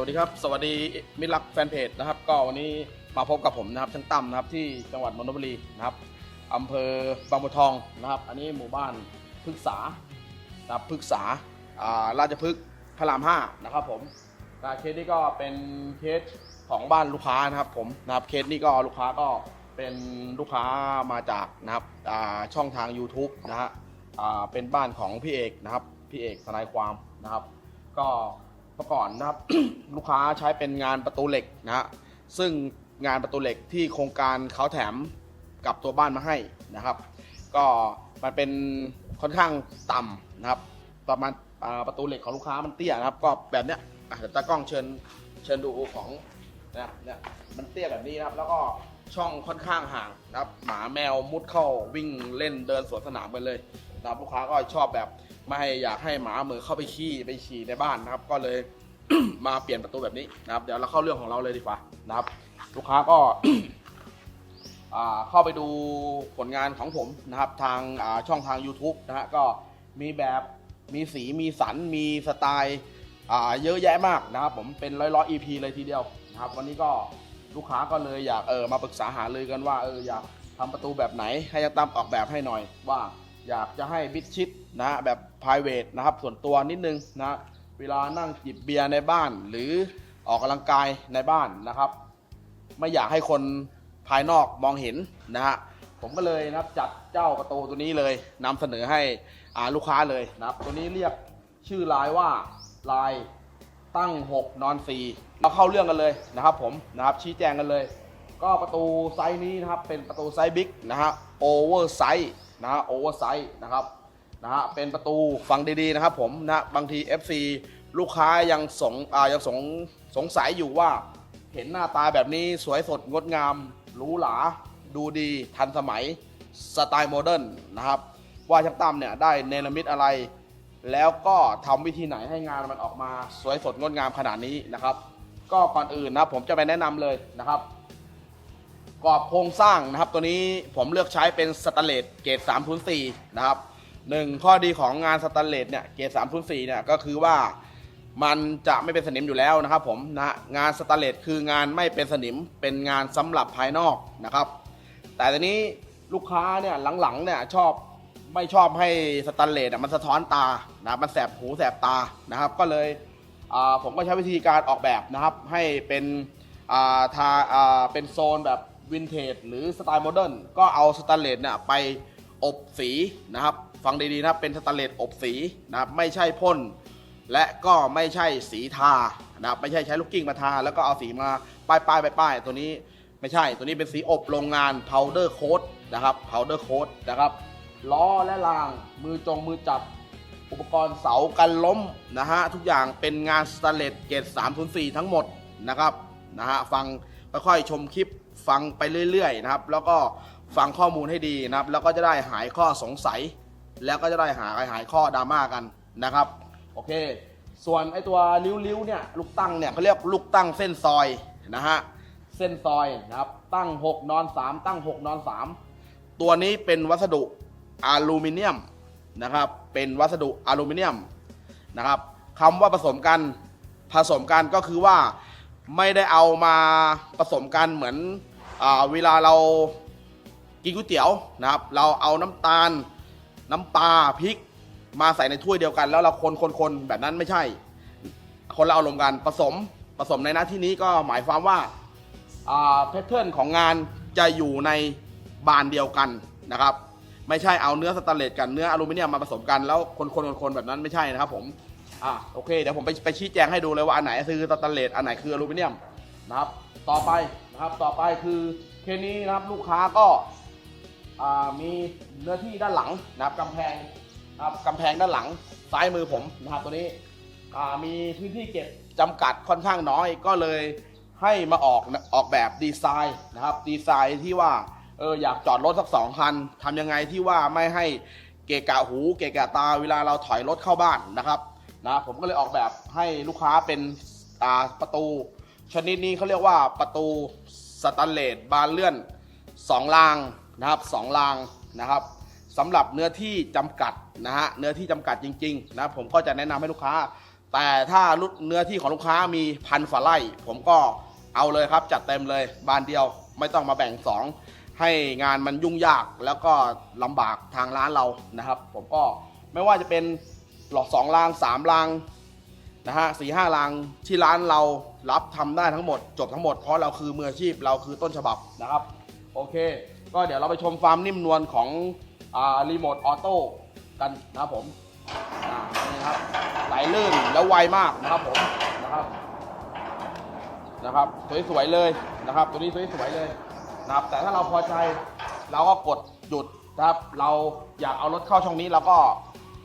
วัสดีครับ สวัสดีมิตรรักแฟนเพจนะครับ ก็วันนี้มาพบกับผมนะครับช่างตั้มนะครับที่จังหวัดนนทบุรีนะครับอำเภอบางบัวทองนะครับ อันนี้หมู่บ้านพฤกษานะครับพฤกษาราชพฤกษ์พระรามห้านะครับผมนะเคสนี้ก็เป็นเคสของบ้านลูกค้านะครับผมนะครับเคสนี้ก็ลูกค้าก็เป็นลูกค้ามาจากนะครับช่องทาง YouTube นะฮะเป็นบ้านของพี่เอกนะครับพี่เอกทนายความนะครับ ก็ เมื่อก่อนนะครับ ลูกค้าใช้เป็นงานประตูเหล็กนะฮะซึ่งงานประตูเหล็กที่โครงการเขาแถมกับตัวบ้านมาให้นะครับ ก็มันเป็นค่อนข้างต่ำนะครับ ประมาณประตูเหล็กของลูกค้ามันเตี้ยนะครับ ก็แบบเนี้ยเดี๋ยวตากล้องเชิญเชิญดูของนะเนี่ยมันเตี้ยแบบนี้นะครับ แล้วก็ช่องค่อนข้างห่างนะครับ หมาแมวมุดเข้าวิ่งเล่นเดินสวนสนามกันเลยนะครับลูกค้าก็ชอบแบบ ไม่ให้อยากให้หมาเหมือเข้าไปขี้ไปฉี่ในบ้านนะครับ ก็เลย มาเปลี่ยนประตูแบบนี้นะครับ เดี๋ยวเราเข้าเรื่องของเราเลยดีกว่านะครับ ลูกค้าก็ อ่าเข้าไปดูผลงานของผมนะครับ ทางอ่าช่องทาง YouTube นะฮะก็มีแบบมีสีมีสันมีสไตล์อ่าเยอะแยะมากนะครับ ผมเป็นร้อยร้อย EP เลยทีเดียวนะครับ วันนี้ก็ลูกค้าก็เลยอยากเออมาปรึกษาหาเลยกันว่าเอออยากทำประตูแบบไหนให้ยักษ์ตั้มออกแบบให้หน่อยว่า อยากจะให้บิดชิดนะฮะแบบ p r i v a t นะครับส่วนตัวนิดนึงนะเวลานั่งจิบเบียร์ในบ้าน หรือออกกำลังกายในบ้านนะครับ ไม่อยากให้คนภายนอกมองเห็นนะฮะผมก็เลยนะครับจัดเจ้าประตูตัวนี้เลยนำเสนอให้อ่าลูกค้าเลยนะครับ ตัวนี้เรียกชื่อลายว่าลายตั้ง 6 นอน 4 เราเข้าเรื่องกันเลยนะครับผมนะครับชี้แจงกันเลย ก็ประตูไซส์นี้นะครับเป็นประตูไซส์บิ๊กนะฮะโอเวอร์ไซส์นะฮะโอเวอร์ไซส์นะครับนะฮะเป็นประตูฟังดีๆนะครับผมนะบางที FC ลูกค้ายังสงอ่ายังสงสงสัยอยู่ว่า เห็นหน้าตาแบบนี้สวยสดงดงามหรูหราดูดีทันสมัยสไตล์โมเดิร์นนะครับ ว่าช่างตั้มเนี่ยได้เนรมิตอะไร แล้วก็ทำวิธีไหนให้งานมันออกมาสวยสดงดงามขนาดนี้นะครับ ก็ก่อนอื่นนะครับผมจะไปแนะนำเลยนะครับ กรอบโครงสร้างนะครับ ตัวนี้ผมเลือกใช้เป็นสแตนเลสเกรด304นะครับหนึ่งข้อดีของงานสแตนเลสเนี่ยเกรด304เนี่ยก็คือว่ามันจะไม่เป็นสนิมอยู่แล้วนะครับผมนะงานสแตนเลสคืองานไม่เป็นสนิมเป็นงานสำหรับภายนอกนะครับ แต่ตอนนี้ลูกค้าเนี่ยหลังๆเนี่ยชอบไม่ชอบให้สแตนเลสมันสะท้อนตานะมันแสบหูแสบตานะครับ ก็เลยผมก็ใช้วิธีการออกแบบนะครับ ให้เป็นทาเป็นโซนแบบ วินเทจหรือสไตล์โมเดิร์นก็เอาสแตนเลสเนี่ยไปอบสีนะครับ ฟังดีๆนะครับเป็นสแตนเลสอบสีนะครับไม่ใช่พ่นและก็ไม่ใช่สีทานะครับไม่ใช่ใช้ลูกกิ้งมาทา แล้วก็เอาสีมาป้ายป้ายป้ายป้ายตัวนี้ไม่ใช่ตัวนี้เป็นสีอบโรงงาน powder coat นะครับ powder coat นะครับล้อและรางมือจงมือจับอุปกรณ์เสากันล้มนะฮะทุกอย่างเป็นงานสแตนเลสเกรด304 ทั้งหมดนะครับนะฮะฟังค่อยๆชมคลิป ฟังไปเรื่อยๆนะครับ แล้วก็ฟังข้อมูลให้ดีนะครับ แล้วก็จะได้หายข้อสงสัย แล้วก็จะได้หายหายข้อดราม่ากันนะครับ โอเค ส่วนไอตัวริ้วๆเนี่ยลูกตั้งเนี่ยเขาเรียกลูกตั้งเส้นซอยนะฮะเส้นซอยนะครับตั้ง 6 นอน 3 ตั้ง 6 นอน 3 ตัวนี้เป็นวัสดุอลูมิเนียมนะครับ เป็นวัสดุอลูมิเนียมนะครับคำว่าผสมกันผสมกันก็คือว่าไม่ได้เอามาผสมกันเหมือน เวลาเรากินก๋วยเตี๋ยวนะครับ เราเอาน้ำตาล น้ำปลาพริก มาใส่ในถ้วยเดียวกัน แล้วเราคนคนคนแบบนั้นไม่ใช่ คนละอารมณ์กันผสมผสมในหน้าที่นี้ก็หมายความว่าแพทเทิร์นของงานจะอยู่ในบานเดียวกันนะครับ ไม่ใช่เอาเนื้อสแตนเลสกับเนื้ออลูมิเนียมมาผสมกันแล้วคนคนคนคนแบบนั้นไม่ใช่นะครับผมอ่าโอเคเดี๋ยวผมไปไปชี้แจงให้ดูเลยว่าอันไหนคือสแตนเลสอันไหนคืออลูมิเนียมนะครับ ต่อไป นะครับต่อไปคือเคสนี้นะครับลูกค้าก็มีเนื้อที่ด้านหลังนะครับกำแพงนะครับกำแพงด้านหลังซ้ายมือผมนะครับตัวนี้มีพื้นที่เก็บจำกัดค่อนข้างน้อยก็เลยให้มาออกออกแบบดีไซน์นะครับดีไซน์ที่ว่าเอออยากจอดรถสักสองคันทำยังไงที่ว่าไม่ให้เกะกะหู เกะกะตาเวลาเราถอยรถเข้าบ้านนะครับนะผมก็เลยออกแบบให้ลูกค้าเป็นอ่าประตู ชนิดนี้เขาเรียกว่าประตูสแตนเลสบานเลื่อนสองรางนะครับสองรางนะครับสำหรับเนื้อที่จำกัดนะฮะเนื้อที่จำกัดจริงๆนะผมก็จะแนะนำให้ลูกค้า แต่ถ้าลุเนื้อที่ของลูกค้ามีพันฝ่าไร่ผมก็เอาเลยครับจัดเต็มเลยบานเดียวไม่ต้องมาแบ่งสองให้งานมันยุ่งยากแล้วก็ลำบากทางร้านเรานะครับ ผมก็ไม่ว่าจะเป็นหลอกสองรางสามรางนะฮะสี่ห้ารางที่ร้านเรา รับทำได้ทั้งหมด จบทั้งหมดเพราะเราคือมืออาชีพเราคือต้นฉบับนะครับ โอเค ก็เดี๋ยวเราไปชมความนิ่มนวลของอรีโมทออโต้กันนะครับผมนี่ครับไหลลื่นแล้วไวมากนะครับผมนะครับนะครับสวยๆเลยนะครับ ตัวนี้สวยๆเลยนะครับ แต่ถ้าเราพอใจเราก็กดหยุดนะครับ เราอยากเอารถเข้าช่องนี้เราก็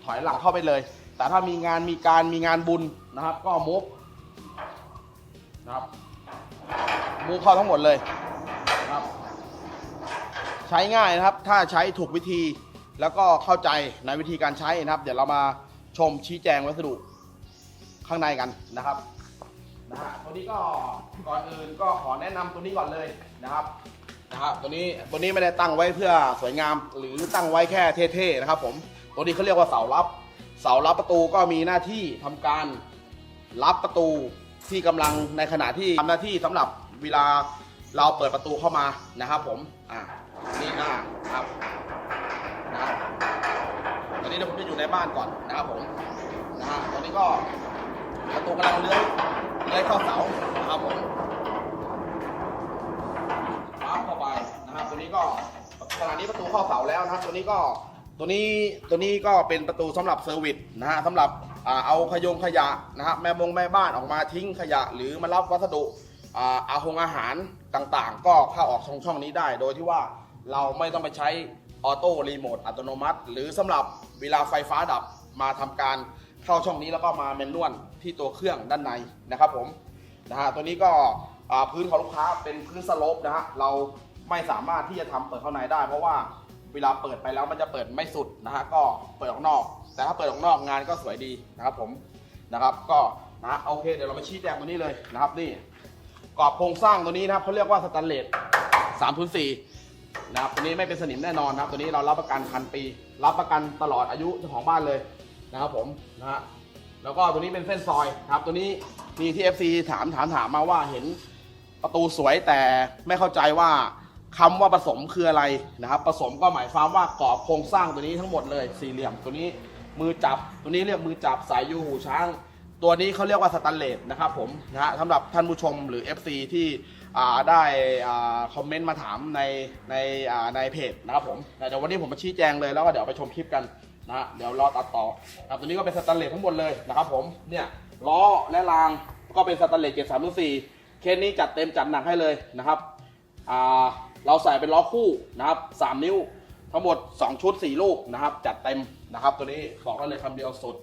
ถอยหลังเข้าไปเลย แต่ถ้ามีงานมีการมีงานบุญนะครับ ก็มุก ครับมุกเข้าทั้งหมดเลยนะครับ ใช้ง่ายนะครับ ถ้าใช้ถูกวิธีแล้วก็เข้าใจในวิธีการใช้นะครับ เดี๋ยวเรามาชมชี้แจงวัสดุข้างในกันนะครับนะฮะตัวนี้ก็ก่อนอื่นก็ขอแนะนำตัวนี้ก่อนเลยนะครับนะครับตัวนี้ตัวนี้ไม่ได้ตั้งไว้เพื่อสวยงามหรือตั้งไว้แค่เท่ๆนะครับ ผมตัวนี้เขาเรียกว่าเสารับ เสารับประตูก็มีหน้าที่ทำการรับประตู ที่กำลังในขณะที่ทำหน้าที่สำหรับเวลาเราเปิดประตูเข้ามานะครับ ผมอ่านี่หน้าครับนะครับตอนนี้เดี๋ยวผมจะอยู่ในบ้านก่อนนะครับผมนะฮะตอนนี้ก็ประตูกำลังเลื้อยเลื้อยเข้าเสานะครับผมปั๊บเข้าไปนะครับตัวนี้ก็ขณะนี้ประตูเข้าเสาแล้วนะครับตัวนี้ก็ตัวนี้ตัวนี้ก็เป็นประตูสำหรับเซอร์วิสนะฮะสำหรับ เอาขยงขยะนะครับแม่บงแม่บ้านออกมาทิ้งขยะ หรือมารับวัสดุอาหงอาหารต่างๆ ก็เข้าออกช่องช่องนี้ได้ โดยที่ว่าเราไม่ต้องไปใช้ออโต้รีโมทอัตโนมัติ หรือสำหรับเวลาไฟฟ้าดับมาทำการเข้าช่องนี้แล้วก็มาแมนนวลที่ตัวเครื่องด้านในนะครับผมนะฮะตัวนี้ก็พื้นของลูกค้าเป็นพื้นสโลปนะฮะเราไม่สามารถที่จะทำเปิดเข้าในได้ เพราะว่า เวลาเปิดไปแล้วมันจะเปิดไม่สุดนะฮะก็เปิดออกนอก แต่ถ้าเปิดออกนอกงานก็สวยดีนะครับผมนะครับก็นะโอเคเดี๋ยวเรามาชี้แจงตัวนี้เลยนะครับนี่กรอบโครงสร้างตัวนี้นะครับเขาเรียกว่าสแตนเลส3 0 4นะครับตัวนี้ไม่เป็นสนิมแน่นอนนะครับ ตัวนี้เรารับประกันพันปี รับประกันตลอดอายุเจ้าของบ้านเลยนะครับผมนะฮะแล้วก็ตัวนี้เป็นเส้นซอยครับ ตัวนี้มีที่ FC ถามถามถามมาว่าเห็นประตูสวยแต่ไม่เข้าใจว่า คำว่าผสมคืออะไรนะครับ ผสมก็หมายความว่ากรอบโครงสร้างตัวนี้ทั้งหมดเลยสี่เหลี่ยมตัวนี้มือจับตัวนี้เรียกมือจับสายยูหูช้าง ตัวนี้เขาเรียกว่าสแตนเลสนะครับผมนะฮะสำหรับท่านผู้ชมหรือ FC ที่อ่ได้คอมเมนต์มาถามในในในเพจนะครับผมแต่เดี๋ยววันนี้ผมมาชี้แจงเลยแล้วก็เดี๋ยวไปชมคลิปกันนะเดี๋ยวรอตัดต่อนะครับตัวนี้ก็เป็นสแตนเลสทั้งหมดเลยนะครับผมเนี่ยล้อและรางก็เป็นสแตนเลสเกรดสามสิบสี่เคสนี้จัดเต็มจัดหนักให้เลยนะครับ เราใส่เป็นล้อคู่นะครับสามนิ้วทั้งหมด 2 ชุด 4 ลูกนะครับ จัดเต็มนะครับ ตัวนี้บอกกันเลยคำเดียวสุด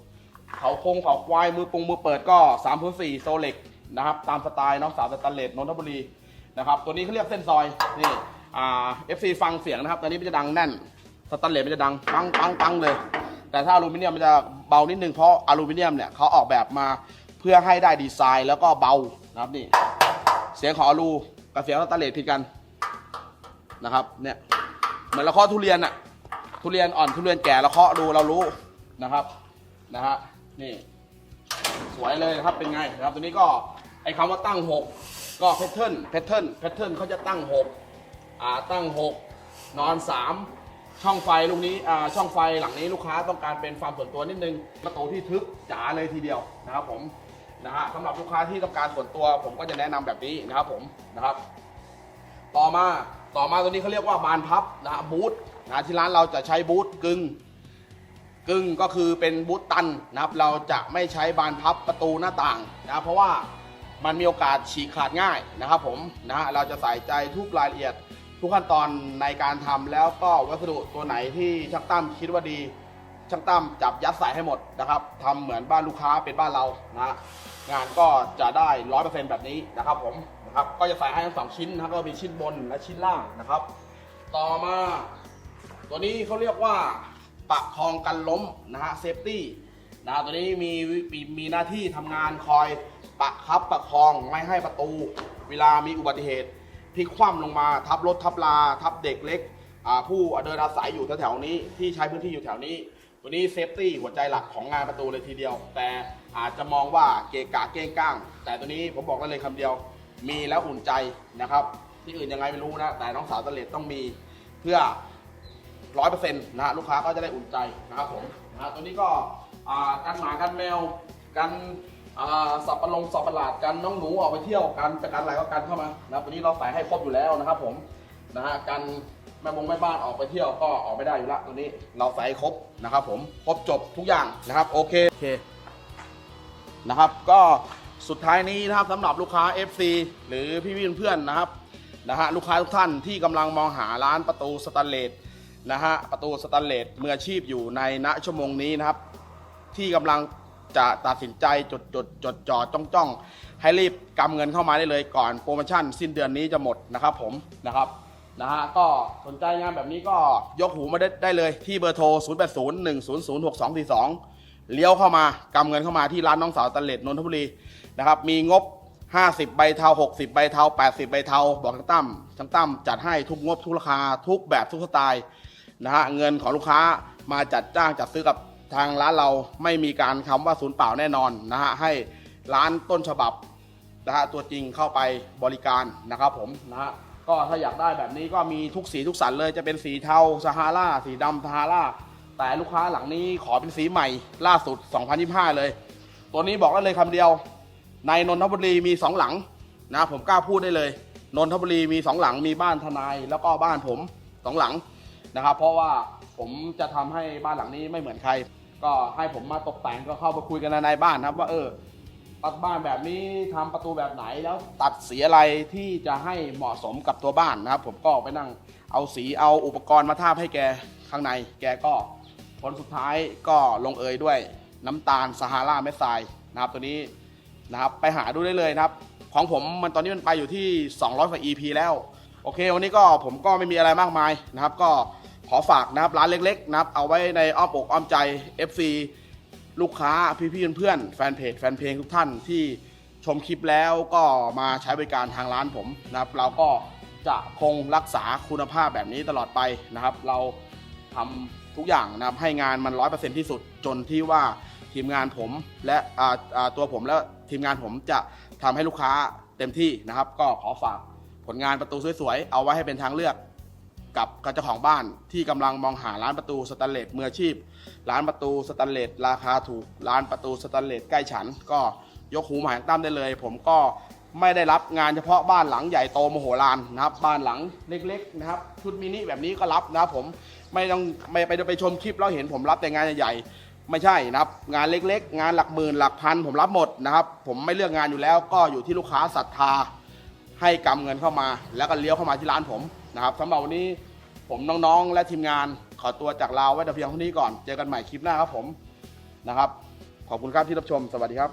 เขาคงเขาควายมือปรุงมือเปิดก็3ามพสี่โซเล็กนะครับ ตามสไตล์น้องสาวสแตนเลสนนทบุรีนะครับ ตัวนี้เขาเรียกเส้นซอยนี่อ่า FC ฟังเสียงนะครับ ตัวนี้มันจะดังแน่นสแตนเลสมันจะดังปังปังปังเลย แต่ถ้าอลูมิเนียมมันจะเบานิดนึงเพราะอลูมิเนียมเนี่ยเขาออกแบบมาเพื่อให้ได้ดีไซน์แล้วก็เบานะครับนี่เสียงของอลู กับเสียงสแตนเลสผิดกันนะครับเนี่ยเหมือนเราเคาะทุเรียนอะทุเรียนอ่อนทุเรียนแก่เราเคาะดูเรารู้นะครับนะฮะนี่สวยเลยนะครับเป็นไงนะครับตัวนี้ก็ไอ้คำว่าตั้งหกก็แพทเทิร์นแพทเทิร์นแพทเทิร์นเขาจะตั้งหกอ่าตั้งหกนอนสามช่องไฟลูกนี้อ่าช่องไฟหลังนี้ลูกค้าต้องการเป็นความส่วนตัวนิดนึงประตูที่ทึบจ๋าเลยทีเดียวนะครับผม นะฮะสำหรับลูกค้าที่ต้องการส่วนตัว ผมก็จะแนะนำแบบนี้นะครับผมนะครับ ต่อมาต่อมาตัวนี้เขาเรียกว่าบานพับนะบูธนะที่ร้านเราจะใช้บูธกึ่งกึ่งก็คือเป็นบูธตันนะครับ เราจะไม่ใช้บานพับประตูหน้าต่างนะเพราะว่ามันมีโอกาสฉีกขาดง่ายนะครับผมนะฮะเราจะใส่ใจทุกรายละเอียดทุกขั้นตอนในการทำแล้วก็วัสดุตัวไหนที่ช่างตั้มคิดว่าดี ช่างตั้มจับยัดใส่ให้หมดนะครับทำเหมือนบ้านลูกค้าเป็นบ้านเรานะงานก็จะได้ร้อยเปอร์เซ็นต์แบบนี้นะครับผมนะครับก็จะใส่ให้ทั้งสองชิ้นนะครับก็มีชิ้นบนและชิ้นล่างนะครับ ต่อมา ตัวนี้เขาเรียกว่าประคองกันล้มนะฮะเซฟตี้นะตัวนี้มีมีมีหน้าที่ทำงานคอยประคับประคองไม่ให้ประตู เวลามีอุบัติเหตุพลิกคว่ำลงมาทับรถทับลาทับเด็กเล็กผู้เดินอาศัยอยู่แถวๆนี้ที่ใช้พื้นที่อยู่แถวนี้ ตัวนี้เซฟตี้หัวใจหลักของงานประตูเลยทีเดียว แต่อาจจะมองว่าเกะกะเก้งก้าง แต่ตัวนี้ผมบอกได้เลยคำเดียว มีแล้วอุ่นใจนะครับ ที่อื่นยังไงไม่รู้นะ แต่น้องสาวตะเลดต้องมีเพื่อร้อยเปอร์เซ็นต์นะฮะลูกค้าก็จะได้อุ่นใจนะครับผมนะฮะตัวนี้ก็อ่ากันหมากันแมวกันสับปะรดสับประหลาดกันน้องหนูออกไปเที่ยวกันจะกันอะไรก็กันเข้ามานะตัวนี้เราใส่ให้ครบอยู่แล้วนะครับผมนะฮะกัน แม่บงแม่บ้านออกไปเที่ยวก็ออกไม่ได้อยู่ละตัวนี้ เราใส่ครบนะครับผมครบจบทุกอย่างนะครับโอเคโอเคนะครับ ก็สุดท้ายนี้นะครับสำหรับลูกค้า FC หรือพี่พี่เพื่อนๆนะครับนะฮะลูกค้าทุกท่านที่กำลังมองหาร้านประตูสแตนเลสนะฮะประตูสแตนเลสมืออาชีพอยู่ในณชั่วโมงนี้นะครับ ที่กำลังจะตัดสินใจจดจดจดจ่อจ้องจ้องให้รีบกำเงินเข้ามาได้เลยก่อนโปรโมชั่นสิ้นเดือนนี้จะหมดนะครับผมนะครับ นะฮะก็สนใจงานแบบนี้ก็ยกหูมาได้ได้เลยที่เบอร์โทร 0 8 0 1 0 0 6 2 4 2 เลี้ยวเข้ามากำเงินเข้ามาที่ร้านน้องสาวตนเลสนนทบุรีนะครับมีงบ 50 ใบเทา 60 ใบเทา 80 ใบเทา บอกทั้งตั้มทั้งตั้มจัดให้ทุกงบทุกราคาทุกแบบทุกสไตล์นะฮะเงินของลูกค้ามาจัดจ้างจัดซื้อกับทางร้านเราไม่มีการคำว่าศูนย์เปล่าแน่นอนนะฮะให้ร้านต้นฉบับนะฮะตัวจริงเข้าไปบริการนะครับผมนะฮะ ก็ถ้าอยากได้แบบนี้ก็มีทุกสีทุกสันเลยจะเป็นสีเทาซาฮาราสีดำซาฮาราแต่ลูกค้าหลังนี้ขอเป็นสีใหม่ล่าสุด 2025 เลย ตัวนี้บอกได้เลยคำเดียว ในนนทบุรีมีสองหลังนะผมกล้าพูดได้เลย นนทบุรีมีสองหลังมีบ้านทนายแล้วก็บ้านผมสองหลังนะครับ เพราะว่าผมจะทำให้บ้านหลังนี้ไม่เหมือนใคร ก็ให้ผมมาตกแต่งก็เข้ามาคุยกันในบ้านนะครับว่าเออ ปัดบ้านแบบนี้ทำประตูแบบไหนแล้วตัดสีอะไรที่จะให้เหมาะสมกับตัวบ้านนะครับ ผมก็ไปนั่งเอาสีเอาอุปกรณ์มาทาบให้แกข้างใน แกก็ผลสุดท้ายก็ลงเอยด้วยน้ำตาลซาฮาราเม็ดทรายนะครับตัวนี้นะครับไปหาดูได้เลยนะครับ ของผมมันตอนนี้มันไปอยู่ที่ 200กว่า EP แล้วโอเค วันนี้ก็ผมก็ไม่มีอะไรมากมายนะครับ ก็ขอฝากนะครับร้านเล็กๆนะครับ เอาไว้ในอ้อมอกอ้อมใจ FC ลูกค้าพี่ๆเพื่อนๆแฟนเพจแฟนเพลงทุกท่านที่ชมคลิปแล้วก็มาใช้บริการทางร้านผมนะครับ เราก็จะคงรักษาคุณภาพแบบนี้ตลอดไปนะครับ เราทำทุกอย่างนะครับให้งานมันร้อยเปอร์เซ็นที่สุดจนที่ว่าทีมงานผมและตัวผมและทีมงานผมจะทำให้ลูกค้าเต็มที่นะครับ ก็ขอฝากผลงานประตูสวยๆ เอาไว้ให้เป็นทางเลือก กับเจ้าของบ้านที่กำลังมองหาร้านประตูสแตนเลสมืออาชีพ ร้านประตูสแตนเลสราคาถูก ร้านประตูสแตนเลสใกล้ฉัน ก็ยกหูมาหางตั้มได้เลย ผมก็ไม่ได้รับงานเฉพาะบ้านหลังใหญ่โตมโหฬารนะครับบ้านหลังเล็กๆนะครับชุดมินิแบบนี้ก็รับนะครับผมไม่ต้องไม่ไปไปชมคลิปแล้วเห็นผมรับแต่งานใหญ่ๆไม่ใช่นะครับ งานเล็กๆ งานหลักหมื่นหลักพันผมรับหมดนะครับ ผมไม่เลือกงานอยู่แล้ว ก็อยู่ที่ลูกค้าศรัทธาให้กำเงินเข้ามา แล้วก็เลี้ยวเข้ามาที่ร้านผม นะครับสำหรับวันนี้ผมน้องๆ และทีมงานขอตัวจากลาวไว้แต่เพียงเท่านี้ก่อน เจอกันใหม่คลิปหน้าครับผมนะครับ ขอบคุณครับที่รับชมสวัสดีครับ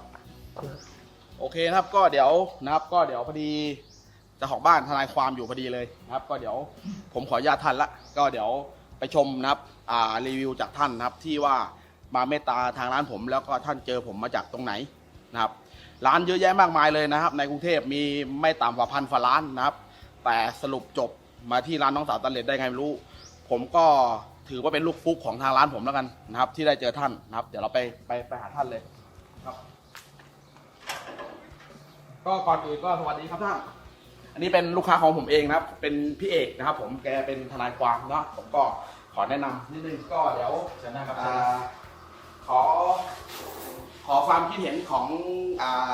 โอเคนะครับก็เดี๋ยวนะครับก็เดี๋ยวพอดีเจ้าของบ้านทนายความอยู่พอดีเลยนะครับ ก็เดี๋ยวผมขออนุญาตท่านละก็เดี๋ยวไปชมนะครับอ่ารีวิวจากท่านนะครับที่ว่ามาเมตตาทางร้านผม แล้วก็ท่านเจอผมมาจากตรงไหนนะครับ ร้านเยอะแยะมากมายเลยนะครับ ในกรุงเทพมีไม่ต่ำกว่าพันฝาร้านนะครับ แต่สรุปจบ มาที่ร้านน้องสาวตันเลดได้ไงไม่รู้ ผมก็ถือว่าเป็นลูกฟุกของทางร้านผมแล้วกันนะครับ ที่ได้เจอท่านนะครับ เดี๋ยวเราไปไปไปหาท่านเลยครับ ก็ก่อนอื่นก็สวัสดีครับท่านอันนี้เป็นลูกค้าของผมเองนะครับ เป็นพี่เอกนะครับ ผมแกเป็นทนายความเนาะผมก็ขอแนะนำนิดนึงก็เดี๋ยวเชิญนะครับ อ่าขอ ขอความคิดเห็นของอ่า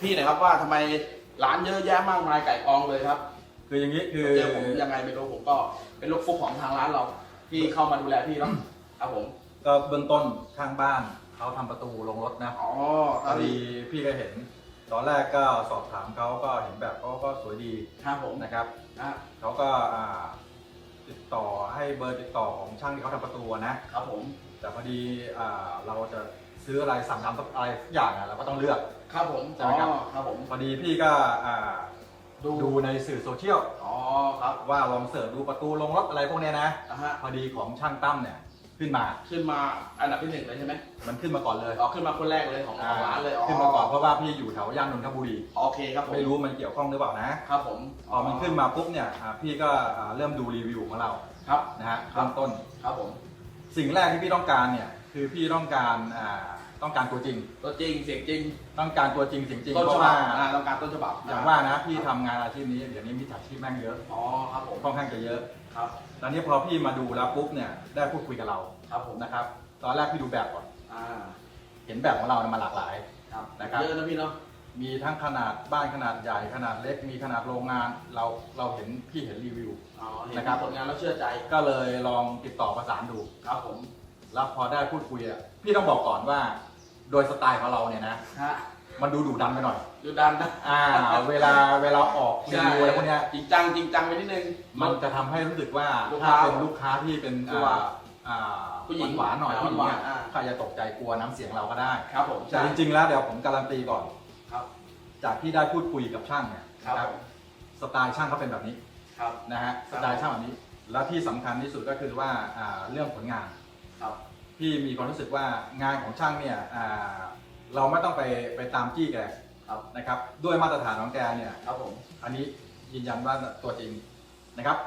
พี่หน่อยครับว่าทำไมร้านเยอะแยะมากมายไก่กองเลยครับ คืออย่างนี้คือ เจอผมยังไงไม่รู้ผมก็เป็นลูกฟุกของทางร้านเราที่เข้ามาดูแลพี่เนาะครับผมก็เบื้องต้นข้างบ้านเขาทำประตูลงรถนะอ๋อคพรับอดีพี่ก็เห็น ตอนแรกก็สอบถามเขาก็เห็นแบบเขาก็สวยดีครับผมนะครับนะเขาก็อ่าติดต่อให้เบอร์ติดต่อของช่างที่เขาทำประตูอะนะ ครับผมแต่พอดีอ่าเราจะซื้ออะไรสั่งทำอะไรสักอย่างอะเราก็ต้องเลือก ครับผมใช่ไหมครับอ๋อครับผม พอดีพี่ก็อ่า ดูดูในสื่อโซเชียลอ๋อครับว่าลองเสิร์ชดูประตูลงรถอะไรพวกเนี้ยนะนะฮะพอดีของช่างตั้มเนี่ยขึ้นมา ขึ้นมาอันดับที่หนึ่งเลยใช่ไหมมันขึ้นมาก่อนเลยอ๋อขึ้นมาคนแรกเลยของของร้านเลยอ๋อขึ้นมาก่อนเพราะว่าพี่อยู่แถวย่านนนทบุรีโอเคครับผมไม่รู้มันเกี่ยวข้องหรือเปล่านะครับผมพอมันขึ้นมาปุ๊บเนี่ยอ่าพี่ก็อ่าเริ่มดูรีวิวของเราครับนะฮะครับเริ่มต้น ครับผม สิ่งแรกที่พี่ต้องการเนี่ยคคือพี่ต้องการอ่า ต้องการตัวจริง ตัวจริงเสียงจริงต้องการตัวจริงเสียงจริงต้นเพฉราะบัว่าบอ่าต้องการต้นฉบับอย่างว่านะพี่ทำงานอาชีพนี้เดี๋ยวนี้มิจฉาชีพแม่งเยอะอ๋อครับผมค่อนข้างจะเยอะ ครับตอนนี้พอพี่มาดูแล้วปุ๊บเนี่ยได้พูดคุยกับเราครับผมนะครับ ตอนแรกพี่ดูแบบก่อนอ่าเห็นแบบของเราเนี่ยมาหลากหลาย ครับนะครับ เยอะนะพี่เนาะมีทั้งขนาดบ้านขนาดใหญ่ขนาดเล็กมีขนาดโรงงานเราเราเห็นพี่เห็นรีวิว อ๋อเห็นนะครับ ผลงานแล้วเชื่อใจก็เลยลองติดต่อประสานดู ครับผม แล้วพอได้พูดคุยอะ พี่ต้องบอกก่อนว่า โดยสไตล์ของเราเนี่ยนะ ฮะมันดูดุดันไปหน่อย ดูดันนะอ่า เวลาเวลาออกรีวิวอะไรพวกเนี้ย จริงจังจริงจังไปนิดนึง มันจะทำให้รู้สึกว่าลูกถ้าค้าเป็นลูกค้าที่เป็นตัวอ่าอ่าผู้หญิงหวานๆหน่อยอ่าผู้หญิงหวาเนี่นยๆอ่า ใครจะตกใจกลัวน้ำเสียงเราก็ได้ครับผมแต่จริงๆ แล้วเดี๋ยวผมการันตีก่อน ครับ จากที่ได้พูดคุยกับช่างเนี่ยครับนะสไตล์ช่างเขาเป็นแบบนี้ครับ นะฮะคสรับ ไตล์ช่างแบบนี้ แล้วที่สำคัญที่สุดก็คือว่าอ่าเรื่องผลงาน ครับ พี่มีความรู้สึกว่างานของช่างเนี่ยอ่าเราไม่ต้องไปไปตามจี้แกครับนะครับด้วยมาตรฐานของแกเนี่ย ครับผมอันนี้ยืนยันว่าตัวจริงนะครับ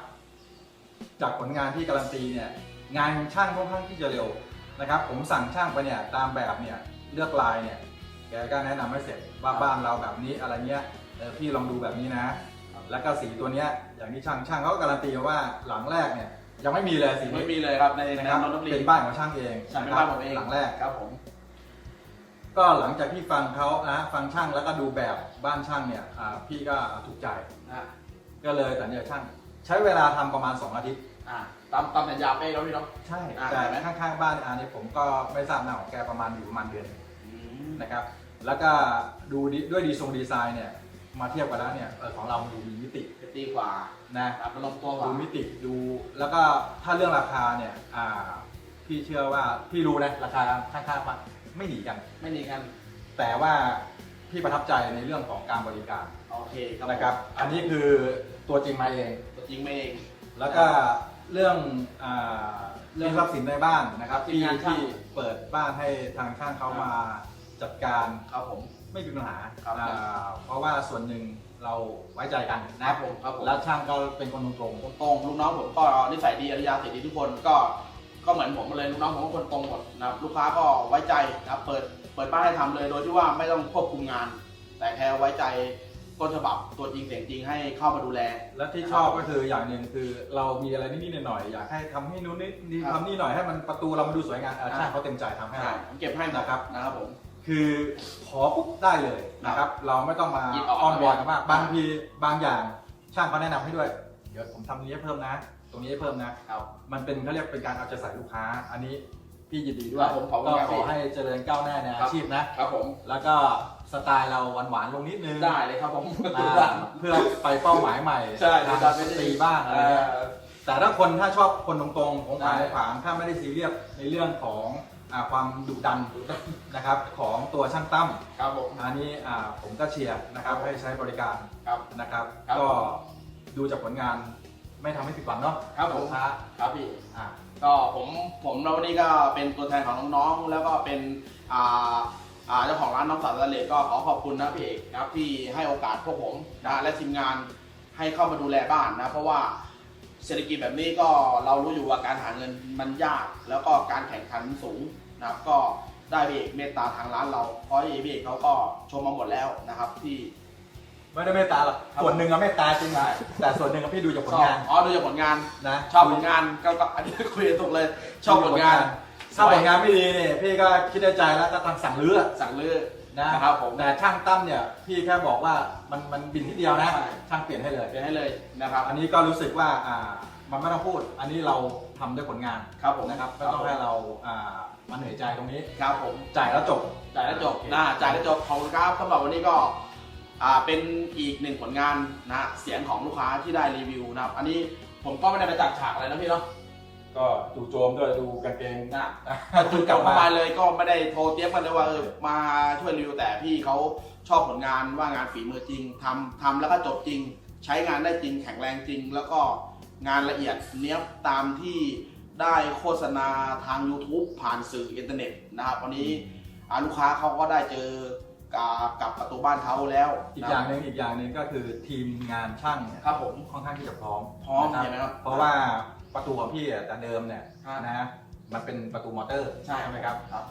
จากผลงานที่การันตีเนี่ยงานช่างค่อนข้างที่จะเร็วนะครับ ผมสั่งช่างไปเนี่ยตามแบบเนี่ยเลือกลายเนี่ยแกก็แนะนำให้เสร็จว่าบ้านเราแบบนี้อะไรเงี้ยเออพี่ลองดูแบบนี้นะ แล้วก็สีตัวเนี้ยอย่างที่ช่างช่างเขาก็การันตีว่าหลังแรกเนี่ย ยังไม่มีเลยสีไม่นี้มีเลยครับในในนะครับนนทบุรี เป็นบ้านของช่างเองใช่นะเป็นครับ้านผมเอง หลังแรก ครับผม ก็หลังจากที่ฟังเขานะฟังช่างแล้วก็ดูแบบบ้านช่างเนี่ยอ่าพี่ก็ถูกใจ นะก็เลยตัดสินใจช่าง ใช้เวลาทำประมาณ 2 อาทิตย์ อ่าตามตามสัญญาไม่แล้วพี่เนาะ ใช่อ่า แต่เห็นไหมข้างๆบ้านอันนี้ผมก็ไม่ทราบนะของแกประมาณอยู่ประมาณเดือนหนึ่งอืมนะครับ แล้วก็ดูดิด้วยดีทรงดีไซน์เนี่ยมาเทียบกันแล้วเนี่ยเออของเราดูมีมิติจะ ดีกว่านะ ครับมันลงตัวกว่าดูมิติดูแล้วก็ถ้าเรื่องราคาเนี่ยอ่าพี่เชื่อว่าพี่รู้นะราคาข้างๆบ้านไม่หนีกัน ไม่หนีกัน แต่ว่าพี่ประทับใจในเรื่องของการบริการโอเคครับนะครับ อันนี้คือตัวจริงมาเองตัวจริงไม่เอง แล้วก็เรื่องอ่าเรื่องทรัพย์สินในบ้านนะครับทีมที่งานช่างที่เปิดบ้านให้ทางช่างเขามาจัดการครับผมไม่มีปัญหาครับอ่าเพราะว่าส่วนหนึ่ง เราไว้ใจกันคนะรับผมครับผม แล้วช่างก็เป็นคนตรงตรงๆลูกน้องผมก็นิสัยดีอริยาเสร็จดีทุกคนก็ก็เหมือนผมเลยลูกน้องผมก็คนตรงหมดนะครับลูกค้าก็ไว้ใจนะครับเปิดเปิดบ้านให้ทำเลยโดยที่ว่าไม่ต้องควบคุมงาน แต่แค่ไว้ใจต้นฉบับตัวจริงเสียงจริงให้เข้ามาดูแลๆและที่ชอบก็คืออย่างหนึ่งคือเรามีอะไรนิดๆหน่อยๆอยากให้ทำให้นู้นนี่นี่ครับ ทำนี่หน่อยให้มันประตูเรามาดูสวยงามเออช่างอ่าเขาเต็มใจทำให้ใช่เราผมเก็บให้หมดนะครับนะครับผม คือขอปุ๊บได้เลยนะครับ เราไม่ต้องมาหยิบออกอ้อนวอนกันมากครับบางทีบางอย่างช่างเขาแนะนำให้ด้วย เดี๋ยวผมทำตรงนี้ให้เพิ่มนะ ตรงนี้ให้เพิ่มนะ ครับ มันเป็นเขาเรียกเป็นการเอาใจใส่ลูกค้า อันนี้พี่ยินดีด้วครัยบผมขอบคุณก็ครับขอให้เจริญก้าวหน้าในครัอาบชีพนะ ครับผม แล้วก็สไตล์เราหวานๆลงนิดนึงได้เลยครับผมอ่าเพื่อไปเป้าหมายใหม่ใช่ทางจะไปสตรีบ้างอะไรเงี้ยเอ่อแต่ถ้าคนถ้าชอบคนตรงๆของผานได้ผานถ้าไม่ได้ซีเรียสในเรื่องของ อ่าความดุดันนะครับของตัวช่างตั้มครับผม อันนี้อ่าผมก็เชียร์นะครับให้ใช้บริการครับ นะครับ ครับ ก็ดูจากผลงานไม่ทำให้ผิดหวังเนาะครับผม ลูกค้าครับพี่ อ่า ก็ผมผมเราวันนี้ก็เป็นตัวแทนของน้องๆ แล้วก็เป็นอ่าอ่าเจ้าของร้านน้องสาวทะเลก็ขอขอบคุณนะพี่เอกนะครับที่ให้โอกาสพวกผมนะและทีมงานให้เข้ามาดูแลบ้านนะเพราะว่าเศรษฐกิจแบบนี้ก็เรารู้อยู่ว่าการหาเงินมันยาก แล้วก็การแข่งขันสูง นะครับก็ได้พี่เอกเมตตาทางร้านเรา เพราะพี่เอกเขาก็ชมมาหมดแล้วนะครับที่ ไม่ได้เมตตาหรอกครับ ส่วนหนึ่งอะเมตตาจริงใช่แต่ส่วนหนึ่งอะพี่ดูจากผลงานอ๋อดูจากผลงาน นะชอบผลงานก็ก็อันนี้คุยกันตรงเลย ชอบผลงานถ้าผลงานไม่ดีเนี่ยพี่ก็คิดในใจแล้วก็ทางสั่งเลือ สั่งลือ นะนะครับผมแต่ช่างตั้มเนี่ยพี่แค่บอกว่ามันมันบินที่เดียวนะใช่ ช่างเปลี่ยนให้เลย เปลี่ยนให้เลยนะครับ อันนี้ก็รู้สึกว่าอ่ามันไม่ต้องพูด อันนี้เรา ทำด้วยผลงานครับผมนะครับไม่ต้องให้เราอ่ามาเหนื่อยใจตรงนี้ครับผม จ่ายแล้วจบ จ่ายแล้วจบโอเค นะจ่ายแล้วจบขอบคุณครับสำหรับวันนี้ก็อ่าเป็นอีกหนึ่งผลงานนะเสียงของลูกค้าที่ได้รีวิวนะครับ อันนี้ผมก็ไม่ได้ไปจัดฉากอะไรนะพี่เนาะก็ดูโจมด้วยดูกางเกงนะจุดกกลัลับบมามา เลยก็ไม่ได้โทรเตรียมกันเลยว่าเออมาช่วยรีวิวแต่พี่เขาชอบผลงานว่างานฝีมือจริงทำทำแล้วก็จบจริง ใช้งานได้จริงแข็งแรงจริง แล้วก็ งานละเอียดเนี้ยบตามที่ได้โฆษณาทาง YouTube ผ่านสื่ออินเทอร์เน็ตนะครับวันนี้อ่าลูกค้าเขาก็ได้เจอกับกับประตูบ้านเขาแล้วอีกนะอย่างหนึ่งอีกอย่างหนึ่งก็คือทีมงานช่างเนี่ยครับผม ค่อนข้างที่จะพร้อมพร้อมนะเห็นไหมครับเพราะว่าประตูของพี่อะแต่เดิมเนี่ยฮะนะมันเป็นประตูมอเตอร์ใช่ ไหมครับ ครับ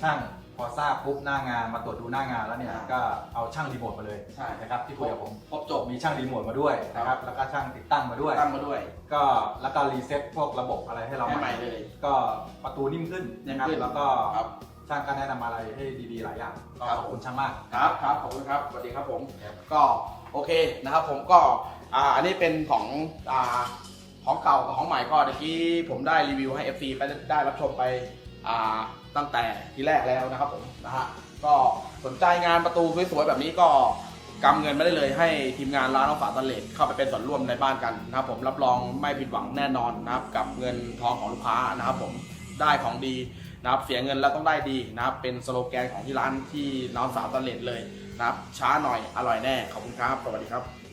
ช่าง พอทราบปุ๊บหน้างานมาตรวจดูหน้างานแล้วเนี่ยครับก็เอาช่างรีโมทมาเลยใช่ นะครับที่คุยกับผมครบจบมีช่างรีโมทมาด้วยนะครับแล้วก็ช่างติดตั้งมาด้วย ตั้งมาด้วยก็แล้วก็รีเซ็ตพวกระบบอะไรให้เราให้ใหใหม่ม่เลย ก็ประตูนิ่มขึ้นนะครับนิ่มขึ้นแล้วก็ครับช่างก็แนะนำอะไรให้ดีๆหลายอย่างก็ครับขอบคุณช่างมาก ครับครับขอบคุณครับสวัสดีครับผมก็โอเคนะครับผมก็อ่าอันนี้เป็นของอ่าของเก่ากับของใหม่ก็เมื่อกี้ผมได้รีวิวให้ FC ไปได้รับชมไปอ่า ตั้งแต่ทีแรกแล้วนะครับผมนะฮะก็สนใจงานประตูสวยๆแบบนี้ก็กำเงินไม่ได้เลยให้ทีมงานร้านน้องฝาตันเลดเข้าไปเป็นส่วนร่วมในบ้านกันนะครับผมรับรองไม่ผิดหวังแน่นอนนะครับกับเงินทองของลูกค้านะครับผมได้ของดีนะครับเสียเงินแล้วต้องได้ดีนะครับเป็นสโลแกนของที่ร้านที่น้องสาวตันเลดเลยนะครับช้าหน่อยอร่อยแน่ขอบคุณครับสวัสดีครับ